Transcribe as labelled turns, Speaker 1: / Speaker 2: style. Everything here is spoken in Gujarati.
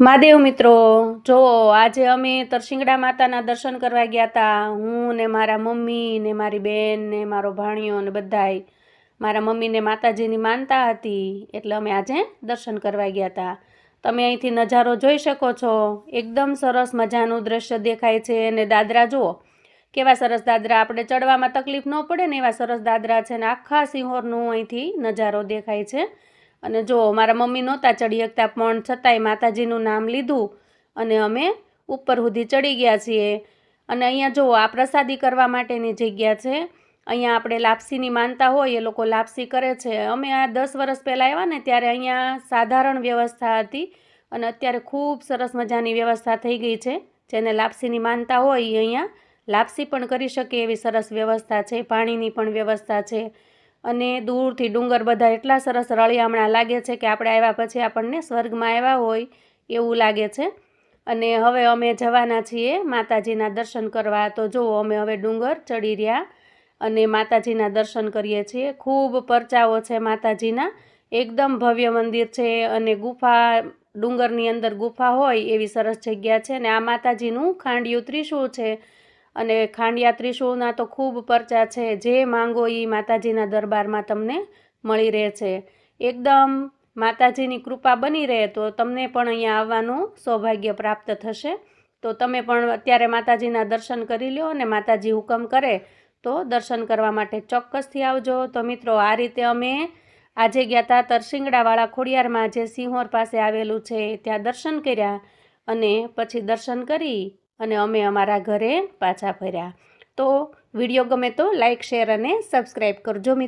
Speaker 1: મહાદેવ મિત્રો, જો આજે અમે તરસિંગડા માતાના દર્શન કરવા ગયા હતા હું ને મારા મમ્મી ને મારી બેન ને મારો ભાણિયો ને બધાય, મારા મમ્મીને માતાજીની માનતા હતી, એટલે અમે આજે દર્શન કરવા ગયા હતા તમે અહીંથી નજારો જોઈ શકો છો, એકદમ સરસ મજાનું દ્રશ્ય દેખાય છે અને દાદરા જુઓ, કેવા સરસ દાદરા, આપણે ચડવામાં તકલીફ ન પડે ને એવા સરસ દાદરા છે ને આખા સિંહોરનું અહીંથી નજારો દેખાય છે. અને જો મારા મમ્મી નહોતા ચડી શકતા, પણ છતાંય માતાજીનું નામ લીધું અને અમે ઉપર સુધી ચડી ગયા છીએ. અને અહીંયા જુઓ આ પ્રસાદી કરવા માટેની જગ્યા છે, અહીંયા આપણે લાપસીની માનતા હોય, એ લોકો લાપસી કરે છે. અમે આ દસ વર્ષ પહેલાં આવ્યા ને ત્યારે અહીંયા સાધારણ વ્યવસ્થા હતી અને અત્યારે ખૂબ સરસ મજાની વ્યવસ્થા થઈ ગઈ છે. જેને લાપસીની માનતા હોય એ અહીંયા લાપસી પણ કરી શકે એવી સરસ વ્યવસ્થા છે, પાણીની પણ વ્યવસ્થા છે. અને દૂરથી ડુંગર બધા એટલા સરસ રળિયામણા લાગે છે કે આપણે આવ્યા પછી આપણને સ્વર્ગમાં આવ્યા હોય એવું લાગે છે. અને હવે અમે જવાના છીએ માતાજીના દર્શન કરવા. તો જુઓ, અમે હવે ડુંગર ચડી રહ્યા અને માતાજીના દર્શન કરીએ છીએ. ખૂબ પરચાઓ છે માતાજીના. એકદમ ભવ્ય મંદિર છે અને ગુફા, ડુંગરની અંદર ગુફા હોય એવી સરસ જગ્યા છે. અને આ માતાજીનું ખાંડિયું ત્રિશુળ છે. અને ખાંડિયા ત્રિશુળના તો ખૂબ પરચા છે. જે માંગો એ માતાજીના દરબારમાં તમને મળી રહે છે એકદમ માતાજીની કૃપા બની રહે તો તમને પણ અહીંયા આવવાનું સૌભાગ્ય પ્રાપ્ત થશે. તો તમે પણ અત્યારે માતાજીના દર્શન કરી લો અને માતાજી હુકમ કરે તો દર્શન કરવા માટે ચોક્કસથી આવજો. તો મિત્રો, આ રીતે અમે આજે ગયા હતા તરસિંગડાવાળા ખોડિયારમાં જે સિંહોર પાસે આવેલું છે, ત્યાં દર્શન કર્યા અને પછી દર્શન કરી અને અમે અમારા ઘરે પાછા ફર્યા. તો વીડિયો ગમે તો લાઇક શેર અને સબસ્ક્રાઈબ કરજો મિત્રો.